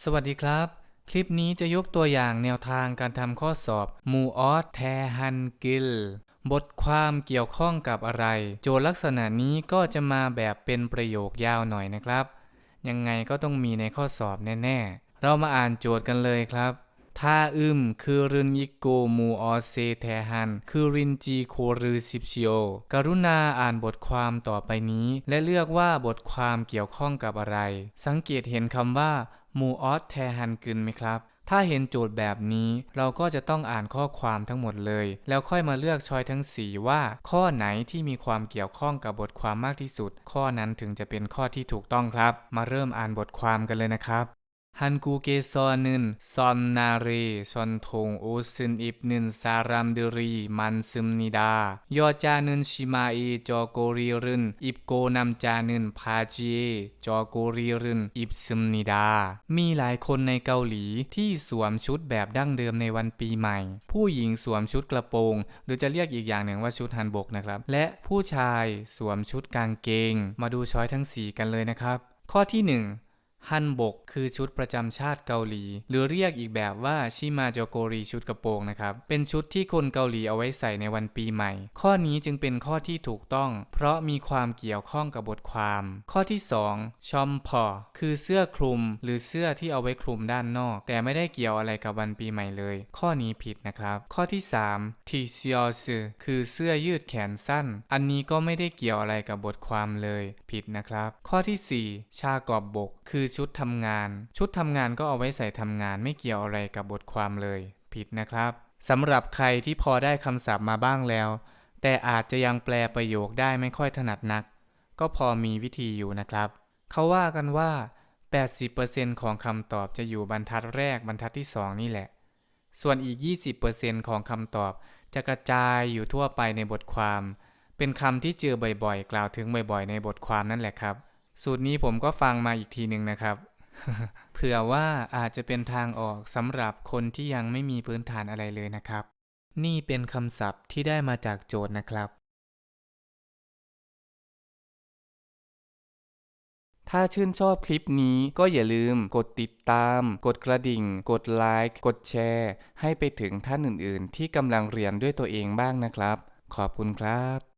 สวัสดีครับ คลิปนี้จะยกตัวอย่างแนวทางการทำข้อสอบมูออสแทฮันกิล บทความเกี่ยวข้องกับอะไร โจทย์ลักษณะนี้ก็จะมาแบบเป็นประโยคยาวหน่อยนะครับ ยังไงก็ต้องมีในข้อสอบแน่ ๆ เรามาอ่านโจทย์กันเลยครับท่าอึมคือรินยิโกมูออเซแทฮัน คือรินจีโครือซิปชิโอกรุณาอ่านบทความต่อไปนี้ และเลือกว่าบทความเกี่ยวข้องกับอะไร สังเกตเห็นคำว่า มูออสแทฮันกึนไหมครับ ถ้าเห็นโจทย์แบบนี้ เราก็จะต้องอ่านข้อความทั้งหมดเลย แล้วค่อยมาเลือกช้อยทั้ง 4 ว่า ข้อไหนที่มีความเกี่ยวข้องกับบทความมากที่สุด ข้อนั้นถึงจะเป็นข้อที่ถูกต้องครับ มาเริ่มอ่านบทความกันเลยนะครับ ฮันกูเกซอนึนซอนนาเรชอนทงโอซึนอิบนึนซารัมดรี มันซึมนิดา ยอจานึนชิมาเอจอโกรีรึนอิบโกนำจานึนพาจีเอจอโกรีรึนอิบซึมนิดา มีหลายคนในเกาหลีที่สวมชุดแบบดั้งเดิมในวันปีใหม่ ผู้หญิงสวมชุดกระโปรง หรือจะเรียกอีกอย่างหนึ่งว่าชุดฮันบกนะครับ และผู้ชายสวมชุดกางเกง มาดูช้อยทั้ง 4 กันเลยนะครับ ข้อที่หนึ่ง ฮันบก คือชุดประจำชาติเกาหลี หรือเรียกอีกแบบว่าชิมาโจโกรีชุดกระโปรงนะครับ เป็นชุดที่คนเกาหลีเอาไว้ใส่ในวันปีใหม่ ข้อนี้จึงเป็นข้อที่ถูกต้อง เพราะมีความเกี่ยวข้องกับบทความ ข้อที่ 2 ชอมพอ คือเสื้อคลุม หรือเสื้อที่เอาไว้คลุมด้านนอก แต่ไม่ได้เกี่ยวอะไรกับวันปีใหม่เลย ข้อนี้ผิดนะครับ ข้อที่ 3ทีเซียซคือเสื้อยืดแขนสั้น อันนี้ก็ไม่ได้เกี่ยวอะไรกับบทความเลย ผิดนะครับ ข้อทีสี่4 ชากอบบก คือชุดทำงาน ชุดทำงานก็เอาไว้ใส่ทำงานไม่เกี่ยวอะไรกับบทความเลย ผิดนะครับสำหรับใครที่พอได้คำศัพท์มาบ้างแล้ว แต่อาจจะยังแปลประโยคได้ไม่ค่อยถนัดนัก ก็พอมีวิธีอยู่นะครับ เขาว่ากันว่า 80%ของคำตอบจะอยู่บรรทัดแรกบรรทัดที่ 2 นี่แหละ ส่วนอีก 20%ของคำตอบจะกระจายอยู่ทั่วไปในบทความ เป็นคำที่เจอบ่อยๆ กล่าวถึงบ่อยๆ ในบทความนั่นแหละครับ สูตรนี้ผมก็ฟังมาอีกทีหนึ่งนะครับ เผื่อว่าอาจจะเป็นทางออกสำหรับคนที่ยังไม่มีพื้นฐานอะไรเลยนะครับ นี่เป็นคำศัพท์ที่ได้มาจากโจทย์นะครับ ถ้าชื่นชอบคลิปนี้ก็อย่าลืมกดติดตาม กดกระดิ่ง กดไลค์ กดแชร์ ให้ไปถึงท่านอื่นๆ ที่กำลังเรียนด้วยตัวเองบ้างนะครับ ขอบคุณครับ